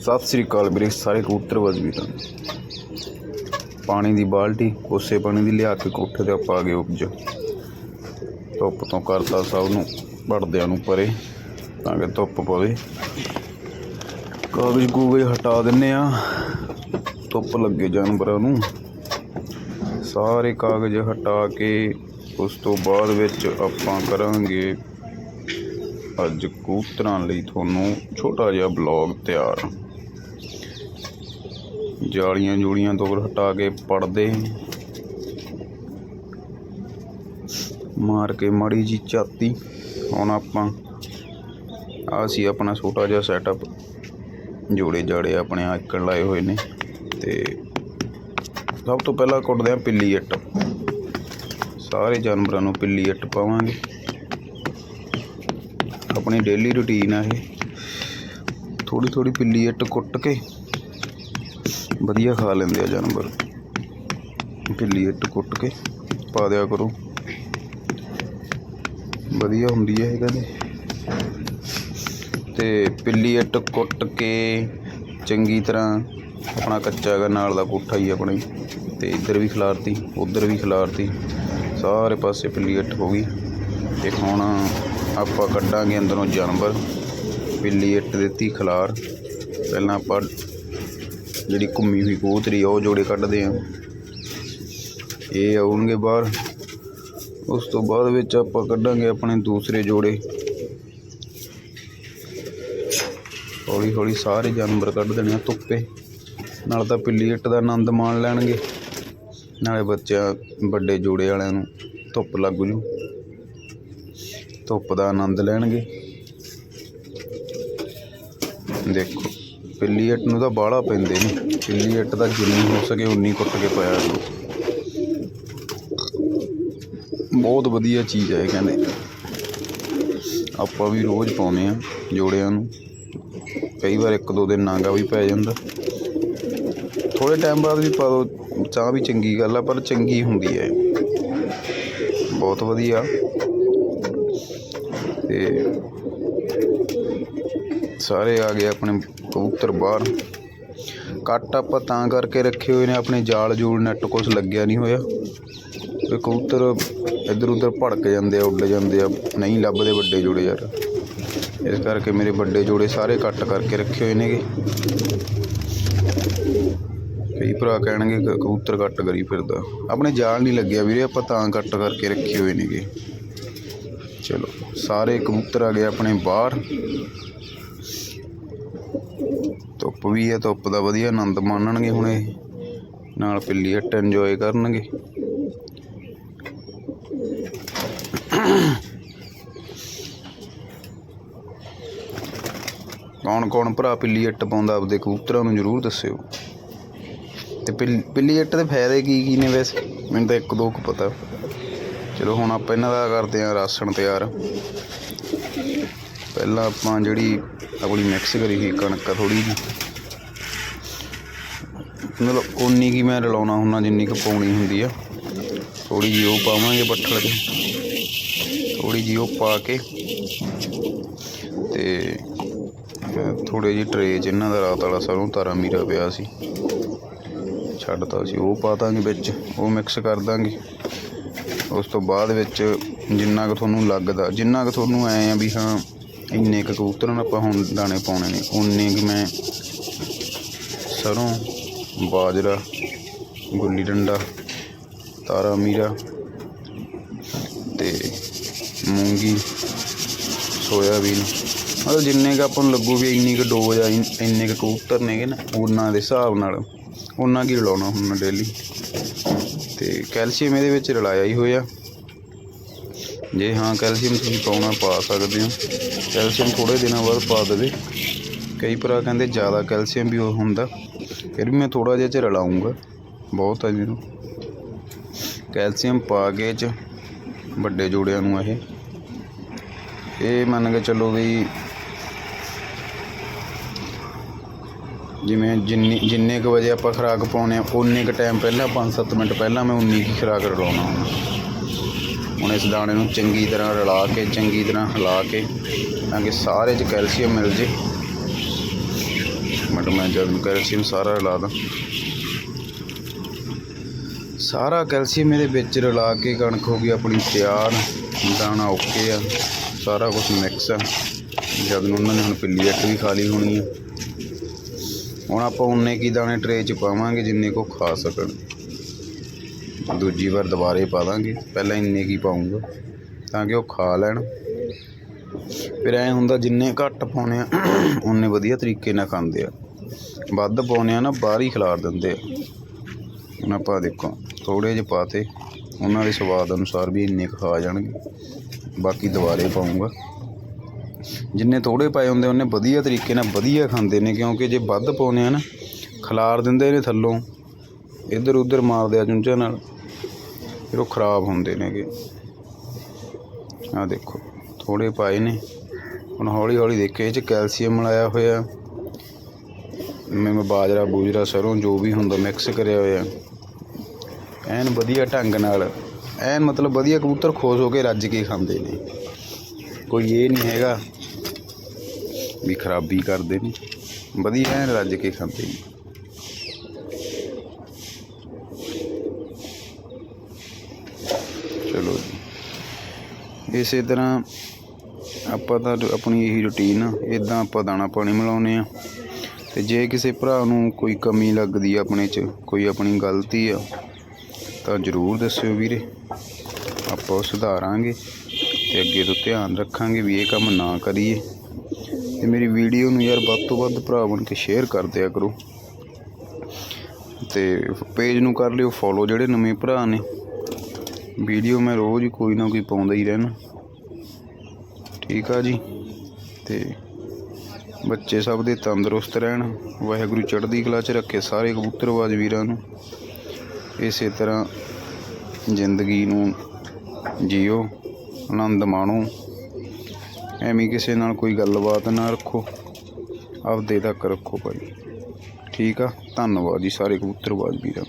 ਸਤਿ ਸ੍ਰੀ ਅਕਾਲ ਵੀਰੇ, ਸਾਰੇ ਕਬੂਤਰ ਵੀਰਾਂ ਪਾਣੀ ਦੀ ਬਾਲਟੀ, ਕੋਸੇ ਪਾਣੀ ਦੀ ਲਿਆ ਕੇ ਕੋਠੇ ਤੇ ਆਪਾਂ ਆ ਗਏ ਉਪਜ ਧੁੱਪ ਤੋਂ ਕਰਤਾ ਸਭ ਨੂੰ ਵੜਦਿਆਂ ਨੂੰ ਪਰੇ, ਤਾਂ ਕਿ ਧੁੱਪ ਪਵੇ। ਕਾਗਜ਼ ਕੂਗਜ਼ ਹਟਾ ਦਿੰਨੇ ਆ। ਧੁੱਪ ਲੱਗੇ ਜਾਨਵਰਾਂ ਨੂੰ। ਸਾਰੇ ਕਾਗਜ਼ ਹਟਾ ਕੇ, ਉਸ ਤੋਂ ਬਾਅਦ ਵਿੱਚ ਆਪਾਂ ਕਰਾਂਗੇ ਅੱਜ ਕਬੂਤਰਾਂ ਲਈ ਤੁਹਾਨੂੰ ਛੋਟਾ ਜਿਹਾ ਬਲੌਗ ਤਿਆਰ। ਜਾਲੀਆਂ ਜੂਲੀਆਂ ਤੋਂ ਹਟਾ ਕੇ ਪੜਦੇ। ਮਾਰ ਕੇ ਮਾੜੀ ਜੀ ਝਾਤੀ ਹੁਣ ਆਪਾਂ ਆ ਸੀ ਆਪਣਾ ਛੋਟਾ ਜਿਹਾ ਸੈਟਅਪ ਜੋੜੇ ਜਾੜੇ ਆਪਣੇ ਆਕਣ ਲਾਏ ਹੋਏ ਨੇ ਤੇ ਸਭ ਤੋਂ ਪਹਿਲਾਂ ਕੁੱਟਦੇ ਆ ਪਿੱਲੀ ਇੱਟ। ਸਾਰੇ ਜਾਨਵਰਾਂ ਨੂੰ ਪਿੱਲੀ ਇੱਟ ਪਾਵਾਂਗੇ। ਆਪਣੀ ਡੇਲੀ ਰੁਟੀਨ ਆ ਇਹ। ਥੋੜੀ ਥੋੜੀ ਪਿੱਲੀ ਇੱਟ ਕੁੱਟ ਕੇ ਵਧੀਆ ਖਾ ਲੈਂਦੇ ਆ ਜਾਨਵਰ। ਪਿੱਲੀ ਇੱਟ ਕੁੱਟ ਕੇ ਪਾ ਦਿਆ ਕਰੋ। ਵਧੀਆ ਹੁੰਦੀ ਹੈ ਇਹ ਕਹਿੰਦੇ ਤੇ ਪਿੱਲੀ ਇੱਟ ਕੁੱਟ ਕੇ ਚੰਗੀ ਤਰ੍ਹਾਂ ਆਪਣਾ ਕੱਚਾ ਹੈਗਾ, ਨਾਲ ਦਾ ਕੋਠਾ ਹੀ ਆਪਣੇ। ਤੇ ਇੱਧਰ ਵੀ ਖਿਲਾਰਤੀ, ਉੱਧਰ ਵੀ ਖਿਲਾਰਤੀ। ਸਾਰੇ ਪਾਸੇ ਪਿੱਲੀ ਇੱਟ ਹੋ ਗਈ। ਤੇ ਹੁਣ ਆਪਾਂ ਕੱਢਾਂਗੇ ਅੰਦਰੋਂ ਜਾਨਵਰ। ਪਿੱਲੀ ਇੱਟ ਦਿੱਤੀ ਖਿਲਾਰ। ਪਹਿਲਾਂ ਆਪਾਂ ਜਿਹੜੀ ਘੁੰਮੀ ਹੋਈ ਕਬੂਤਰੀ ਆ, ਉਹ ਜੋੜੇ ਕੱਢਦੇ ਆ। ਇਹ ਆਉਣਗੇ ਬਾਹਰ। ਉਸ ਤੋਂ ਬਾਅਦ ਵਿੱਚ ਆਪਾਂ ਕੱਢਾਂਗੇ ਆਪਣੇ ਦੂਸਰੇ ਜੋੜੇ। ਹੌਲੀ ਹੌਲੀ ਸਾਰੇ ਜਾਨਵਰ ਕੱਢ ਦੇਣੇ ਆ ਧੁੱਪੇ। ਨਾਲ ਤਾਂ ਪਿੱਲੀ ਇੱਟ ਦਾ ਆਨੰਦ ਮਾਣ ਲੈਣਗੇ। ਨਾਲੇ ਬੱਚਿਆਂ, ਵੱਡੇ ਜੋੜੇ ਵਾਲਿਆਂ ਨੂੰ ਧੁੱਪ ਲੱਗ ਜੂ। ਧੁੱਪ ਦਾ ਆਨੰਦ ਲੈਣਗੇ। ਦੇਖੋ। ਪਿੱਲੀ ਇੱਟ ਨੂੰ ਤਾਂ ਬਾਹਲਾ ਪੈਂਦੇ ਨੇ। ਪਿੱਲੀ ਇੱਟ ਦਾ ਜਿੰਨੀ ਹੋ ਸਕੇ ਉਨੀ ਕੁੱਟ ਕੇ ਪਾਇਆ ਕਰੋ ਬਹੁਤ ਵਧੀਆ ਚੀਜ਼ ਹੈ ਕਹਿੰਦੇ। ਆਪਾਂ ਵੀ ਰੋਜ਼ ਪਾਉਂਦੇ ਆ ਜੋੜਿਆਂ ਨੂੰ। ਕਈ ਵਾਰ ਇੱਕ ਦੋ ਦਿਨ ਨਾਂਗਾ ਵੀ ਪੈ ਜਾਂਦਾ। ਥੋੜੇ ਟਾਈਮ ਬਾਅਦ ਵੀ ਪਾ ਦੋ, ਚਾਹ ਵੀ ਚੰਗੀ ਗੱਲ ਆ, ਪਰ ਚੰਗੀ ਹੁੰਦੀ ਹੈ। ਬਹੁਤ ਵਧੀਆ। ਤੇ ਸਾਰੇ ਆ ਗਏ ਆਪਣੇ ਕਬੂਤਰ ਬਾਹਰ। ਕੱਟ ਆਪਾਂ ਤਾਂ ਕਰਕੇ ਰੱਖੇ ਹੋਏ ਨੇ, ਆਪਣੇ ਜਾਲ ਜੂਲ ਨੈਟ ਕੁਛ ਲੱਗਿਆ ਨਹੀਂ ਹੋਇਆ। ਤੇ ਕਬੂਤਰ ਇੱਧਰ ਉੱਧਰ ਭੜਕ ਜਾਂਦੇ ਆ, ਉੱਡ ਜਾਂਦੇ ਆ। ਨਹੀਂ ਲੱਭਦੇ ਵੱਡੇ ਜੋੜੇ ਯਾਰ। ਇਸ ਕਰਕੇ ਮੇਰੇ ਵੱਡੇ ਜੋੜੇ ਸਾਰੇ ਕੱਟ ਕਰਕੇ ਰੱਖੇ ਹੋਏ ਨੇਗੇ। ਕਈ ਭਰਾ ਕਹਿਣਗੇ ਕਬੂਤਰ ਕੱਟ ਕਰੀ ਫਿਰਦਾ। ਆਪਣੇ ਜਾਲ ਨਹੀਂ ਲੱਗਿਆ ਵੀਰੇ, ਆਪਾਂ ਤਾਂ ਕੱਟ ਕਰਕੇ ਰੱਖੇ ਹੋਏ ਨੇਗੇ। ਚਲੋ, ਸਾਰੇ ਕਬੂਤਰ ਆ ਗਏ ਆਪਣੇ ਬਾਹਰ। ਧੁੱਪ ਵੀ ਹੈ, ਧੁੱਪ ਦਾ ਵਧੀਆ ਆਨੰਦ ਮਾਣਨਗੇ ਹੁਣ ਇਹ। ਨਾਲ ਪਿੱਲੀ ਹੱਟ ਇੰਜੋਏ ਕਰਨਗੇ। ਕੌਣ ਕੌਣ ਭਰਾ ਪਿੱਲੀ ਇੱਟ ਪਾਉਂਦਾ ਆਪਦੇ ਕਬੂਤਰਾਂ ਨੂੰ ਜ਼ਰੂਰ ਦੱਸਿਓ। ਤੇ ਪਿੱਲ- ਪਿੱਲੀ ਇੱਟ ਦੇ ਫਾਇਦੇ ਕੀ ਕੀ ਨੇ ਵੈਸੇ? ਮੈਨੂੰ ਤਾਂ ਇੱਕ ਦੋ ਕੁ ਪਤਾ। ਚਲੋ ਹੁਣ ਆਪਾਂ ਇਹਨਾਂ ਦਾ ਕਰਦੇ ਆਂ ਰਾਸ਼ਨ ਤਿਆਰ। ਪਹਿਲਾਂ ਆਪਾਂ ਜਿਹੜੀ ਆਪਣੀ ਮਿਕਸ ਕਰੀ ਸੀ ਕਣਕ ਥੋੜੀ ਜਿਹੀ। ਮਤਲਬ ਓਨੀ ਕੀ ਮੈਂ ਰਲਾਉਣਾ ਹੁੰਦਾ, ਜਿੰਨੀ ਕੁ ਪਾਉਣੀ ਹੁੰਦੀ ਆ। ਥੋੜੀ ਜਿਹੀ ਉਹ ਪਾਵਾਂਗੇ ਬੱਠਲ ਤੇ ਥੋੜੀ ਜਿਹੀ ਉਹ ਪਾ ਕੇ ਤੇ ਥੋੜੇ ਜਿਹੀ ਟਰੇ 'ਚ ਇਹਨਾਂ ਦਾ ਰਾਤ ਵਾਲਾ ਸਰੋਂ ਤਾਰਾ ਮੀਰਾ ਪਿਆ ਸੀ। ਛੱਡਤਾ ਸੀ, ਉਹ ਪਾ ਦਾਂਗੇ ਵਿੱਚ, ਉਹ ਮਿਕਸ ਕਰ ਦਾਂਗੇ। ਉਸ ਤੋਂ ਬਾਅਦ ਵਿੱਚ ਜਿੰਨਾ ਕੁ ਤੁਹਾਨੂੰ ਲੱਗਦਾ, ਜਿੰਨਾ ਕੁ ਤੁਹਾਨੂੰ ਐ ਆ ਵੀ ਹਾਂ ਇੰਨੇ ਕੁ ਕਬੂਤਰਾਂ ਨੂੰ ਆਪਾਂ ਹੁਣ ਦਾਣੇ ਪਾਉਣੇ ਨੇ। ਉਨੇ ਕੁ ਮੈਂ ਸਰੋਂ, ਬਾਜਰਾ, ਗੁੱਲੀ ਡੰਡਾ, ਤਾਰਾ ਮੀਰਾ ਤੇ ਮੂੰਗੀ, ਸੋਇਆਬੀਨ। ਮਤਲਬ ਜਿੰਨੇ ਕੁ ਆਪਾਂ ਨੂੰ ਲੱਗੂ ਵੀ ਇੰਨੀ ਕੁ ਡੋਜ਼ ਆ, ਇੰਨੇ ਕੁ ਕਬੂਤਰ ਨੇਗੇ ਨਾ, ਉਹਨਾਂ ਦੇ ਹਿਸਾਬ ਨਾਲ ਉਹਨਾਂ ਕੀ ਰਲਾਉਣਾ ਹੁਣ ਡੇਲੀ ਤੇ ਕੈਲਸ਼ੀਅਮ ਇਹਦੇ ਵਿੱਚ ਰਲਾਇਆ ਹੀ ਹੋਇਆ। ਜੇ ਹਾਂ ਕੈਲਸ਼ੀਅਮ ਤੁਸੀਂ ਪਾਉਣਾ ਪਾ ਸਕਦੇ ਹੋ। ਕੈਲਸ਼ੀਅਮ ਥੋੜੇ ਦਿਨਾਂ ਬਾਅਦ ਪਾ ਦੇਵੇ। ਕਈ ਭਰਾ ਕਹਿੰਦੇ ਜ਼ਿਆਦਾ ਕੈਲਸ਼ੀਅਮ ਵੀ ਉਹ ਹੁੰਦਾ। ਫਿਰ ਵੀ ਮੈਂ ਥੋੜਾ ਜਿਹਾ ਚ ਰਲਾਉਂਗਾ ਬਹੁਤ ਆ ਜਿਹਨੂੰ ਕੈਲਸ਼ੀਅਮ ਪਾ ਕੇ ਚ ਵੱਡੇ ਜੋੜਿਆਂ ਨੂੰ ਇਹ। ਇਹ ਮੰਨ ਕੇ ਚੱਲੋ ਵੀ ਜਿਵੇਂ ਜਿੰਨੀ ਜਿੰਨੇ ਕੁ ਵਜੇ ਆਪਾਂ ਖੁਰਾਕ ਪਾਉਣੇ ਆ ਉਨੇ ਕੁ ਟਾਈਮ ਪਹਿਲਾਂ 5-7 ਮਿੰਟ ਪਹਿਲਾਂ ਮੈਂ ਉਨੀ ਕੁ ਖੁਰਾਕ ਰਲਾਉਣਾ ਹੁੰਦਾ। ਹੁਣ ਇਸ ਦਾਣੇ ਨੂੰ ਚੰਗੀ ਤਰ੍ਹਾਂ ਰਲਾ ਕੇ, ਚੰਗੀ ਤਰ੍ਹਾਂ ਹਿਲਾ ਕੇ ਤਾਂ ਕਿ ਸਾਰੇ 'ਚ ਕੈਲਸ਼ੀਅਮ ਮਿਲ ਜੇ। ਮਿੰਟ, ਮੈਂ ਜਦ ਕੈਲਸ਼ੀਅਮ ਸਾਰਾ ਰਲਾ ਦਾਂ। ਸਾਰਾ ਕੈਲਸ਼ੀਅਮ ਇਹਦੇ ਵਿੱਚ ਰਲਾ ਕੇ ਕਣਕ ਹੋ ਗਈ ਆਪਣੀ ਤਿਆਰ, ਦਾਣਾ ਓਕੇ ਆ, ਸਾਰਾ ਕੁਝ ਮਿਕਸ ਆ। ਜਦ ਨੂੰ ਉਹਨਾਂ ਨੇ ਹੁਣ ਪਿੱਲੀ ਅੱਟ ਵੀ ਖਾ ਲਈ ਹੋਣੀ ਆ। ਹੁਣ ਆਪਾਂ ਉਨੇ ਕੀ ਦਾਣੇ ਟਰੇ 'ਚ ਪਾਵਾਂਗੇ ਜਿੰਨੇ ਕੋ ਖਾ ਸਕਣ। ਦੂਜੀ ਵਾਰ ਦੁਬਾਰੇ ਪਾ ਦਾਂਗੇ। ਪਹਿਲਾਂ ਇੰਨੇ ਕੀ ਪਾਉਂਗਾ ਤਾਂ ਕਿ ਉਹ ਖਾ ਲੈਣ। ਫਿਰ ਐ ਹੁੰਦਾ ਜਿੰਨੇ ਘੱਟ ਪਾਉਣੇ ਆ ਉਨੇ ਵਧੀਆ ਤਰੀਕੇ ਨਾਲ ਖਾਂਦੇ ਆ। ਵੱਧ ਪਾਉਣੇ ਆ ਨਾ, ਬਾਹਰ ਹੀ ਖਿਲਾਰ ਦਿੰਦੇ ਆ। ਹੁਣ ਆਪਾਂ ਦੇਖੋ ਥੋੜੇ ਜਿਹੇ ਪਾਤੇ, ਉਹਨਾਂ ਦੇ ਸਵਾਦ ਅਨੁਸਾਰ ਵੀ ਇੰਨੇ ਕੁ ਖਾ ਜਾਣਗੇ। ਬਾਕੀ ਦੁਬਾਰੇ ਪਾਉਂਗਾ ਜਿੰਨੇ ਥੋੜੇ ਪਾਏ ਹੁੰਦੇ, ਉਹਨੇ ਵਧੀਆ ਤਰੀਕੇ ਨਾਲ ਵਧੀਆ ਖਾਂਦੇ ਨੇ, ਕਿਉਂਕਿ ਜੇ ਵੱਧ ਪਾਉਨੇ ਆ ਨਾ, ਖਲਾਰ ਦਿੰਦੇ ਨੇ ਥੱਲੋਂ। ਇੱਧਰ ਉੱਧਰ ਮਾਰਦੇ ਆ ਚੁੰਝਾਂ ਨਾਲ। ਫਿਰ ਉਹ ਖਰਾਬ ਹੁੰਦੇ ਨੇਗੇ। ਆ ਦੇਖੋ ਥੋੜੇ ਪਾਏ ਨੇ। ਹੁਣ ਹੌਲੀ ਹੌਲੀ ਦੇਖੋ ਇਹ ਚ ਕੈਲਸ਼ੀਅਮ ਮਿਲਾਇਆ ਹੋਇਆ। ਮੈਂ ਬਾਜਰਾ, ਬੂਜਰਾ, ਸਰੋਂ, ਜੋ ਵੀ ਹੁੰਦਾ ਮਿਕਸ ਕਰਿਆ ਹੋਇਆ। ਐਨ ਵਧੀਆ ਢੰਗ ਨਾਲ, ਐਨ ਮਤਲਬ ਵਧੀਆ ਕਬੂਤਰ ਖੁਸ਼ ਹੋ ਕੇ ਰੱਜ ਕੇ ਖਾਂਦੇ ਨੇ। ਕੋਈ ਇਹ ਨਹੀਂ ਹੈਗਾ ਵੀ ਖਰਾਬੀ ਕਰਦੇ ਨੇ। ਵਧੀਆ ਐਨ ਰੱਜ ਕੇ ਖਾਂਦੇ ਨੇ। ਇਸੇ ਤਰ੍ਹਾਂ ਆਪਾਂ ਤਾਂ ਆਪਣੀ ਇਹੀ ਰੁਟੀਨ ਆ ਇਦਾਂ ਆਪਾਂ ਦਾਣਾ ਪਾਣੀ ਮਿਲਾਉਨੇ ਆ। ਤੇ ਜੇ ਕਿਸੇ ਭਰਾ ਨੂੰ ਕੋਈ ਕਮੀ ਲੱਗਦੀ ਆ ਆਪਣੇ 'ਚ, ਕੋਈ ਆਪਣੀ ਗਲਤੀ ਆ, ਤਾਂ ਜ਼ਰੂਰ ਦੱਸਿਓ ਵੀਰੇ। ਆਪਾਂ ਉਹ ਸੁਧਾਰਾਂਗੇ ਤੇ ਅੱਗੇ ਤੋਂ ਧਿਆਨ ਰੱਖਾਂਗੇ ਵੀ ਇਹ ਕੰਮ ਨਾ ਕਰੀਏ। ਤੇ ਮੇਰੀ ਵੀਡੀਓ ਨੂੰ ਯਾਰ ਵੱਧ ਤੋਂ ਵੱਧ ਭਰਾ ਬਣ ਕੇ ਸ਼ੇਅਰ ਕਰ ਦਿਆ ਕਰੋ। ਤੇ ਪੇਜ ਨੂੰ ਕਰ ਲਿਓ ਫੋਲੋ ਜਿਹੜੇ ਨਵੇਂ ਭਰਾ ਨੇ। ਵੀਡੀਓ ਮੈਂ ਰੋਜ਼ ਹੀ ਕੋਈ ਨਾ ਕੋਈ ਪਾਉਂਦਾ ਹੀ ਰਹਿਣਾ ਠੀਕ ਆ ਜੀ? ਤੇ ਬੱਚੇ ਸਭ ਦੇ ਤੰਦਰੁਸਤ ਰਹਿਣ। ਵਾਹਿਗੁਰੂ ਚੜ੍ਹਦੀ ਕਲਾ 'ਚ ਰੱਖੇ ਸਾਰੇ ਕਬੂਤਰਬਾਜ਼ ਵੀਰਾਂ ਨੂੰ। ਇਸੇ ਤਰ੍ਹਾਂ ਜ਼ਿੰਦਗੀ ਨੂੰ ਜੀਓ, ਆਨੰਦ ਮਾਣੋ। ਐਵੇਂ ਕਿਸੇ ਨਾਲ ਕੋਈ ਗੱਲਬਾਤ ਨਾ ਰੱਖੋ। ਆਪਦੇ ਤੱਕ ਰੱਖੋ ਭਾਈ। ਠੀਕ ਆ? ਧੰਨਵਾਦ ਜੀ ਸਾਰੇ ਕਬੂਤਰਬਾਜ਼ ਵੀਰਾਂ